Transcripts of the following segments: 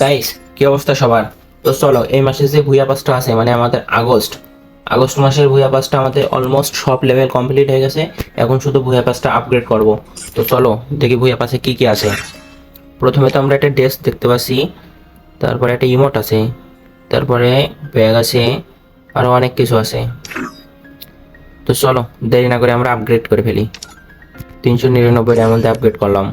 Guys কি অবস্থা সবার? তো চলো, এই মাসে যে ভুইয়া পাসটা আছে মানে আমাদের আগস্ট আগস্ট মাসের ভুইয়া পাসটা আমাদের অলমোস্ট সব লেভেল কমপ্লিট হয়ে গেছে, এখন শুধু ভুইয়া পাসটা আপগ্রেড করব। তো চলো, দেখি ভুইয়া পাসে কি কি আছে। প্রথমে তো আমরা একটা ডেস্ক দেখতে পাচ্ছি, তারপরে একটা ইমোট আছে, তারপরে ব্যাগ আছে আরও অনেক কিছু আছে। তো চলো, দেরি না করে আমরা আপগ্রেড করে ফেলি। তিনশো নিরানব্বই মধ্যে আপগ্রেড করলাম।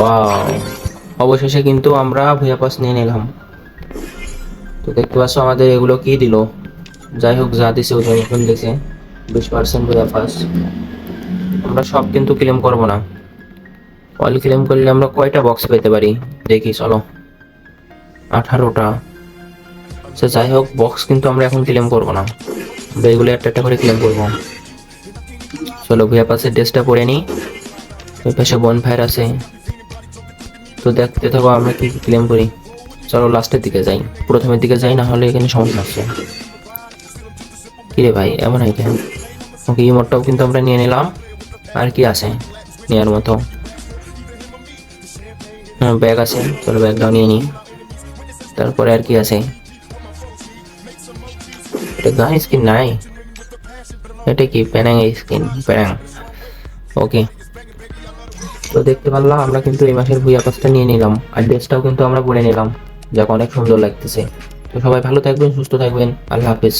Wow! অবশেষে কিন্তু আমরা ভুয়া পাস নিয়ে নিলাম। তো দেখতে পাচ্ছ আমাদের এগুলো কি দিল? যাই হোক, যা দিছে ওজন এখন দিছে, বিশ পার্সেন্ট ভুয়া পাস আমরা সব কিন্তু ক্লেম করব না। অল ক্লেম করলে আমরা কয়টা বক্স পেতে পারি? দেখি, চলো। আঠারোটা। সে যাই হোক বক্স কিন্তু আমরা এখন ক্লেম করব না। আমরা এগুলো একটা একটা করে ক্লেম করব। চলো ভুয়া পাসের ড্রেসটা পরে নিই। ওই পাশে বন ফায়ার আছে। তো দেখতে থাকো আমরা কি ক্লেম করি। চলো লাস্টের দিকে যাই। প্রথমের দিকে যাই না হলে এখানে সমস্যা আছে। কিরে ভাই, এমন হয় কেন? ওকে ইমোটটাও কিন্তু আমরা নিয়ে নিলাম। আর কি আছে? নেওয়ার মতো। হ্যাঁ ব্যাগ আছে। চলো ব্যাগটাও নিয়ে নিই তারপরে আর কি আছে? এটা গান স্কিন নাই। এটা কি? প্যানাং স্কিন প্যানাং ওকে তো দেখতে পারলাম আমরা কিন্তু এই মাসের ভুইয়া কাজটা নিয়ে নিলাম। আর ড্রেসটাও কিন্তু আমরা পরে নিলাম। যাক, অনেক সুন্দর লাগতেছে। তো সবাই ভালো থাকবেন, সুস্থ থাকবেন। আল্লাহ হাফিজ।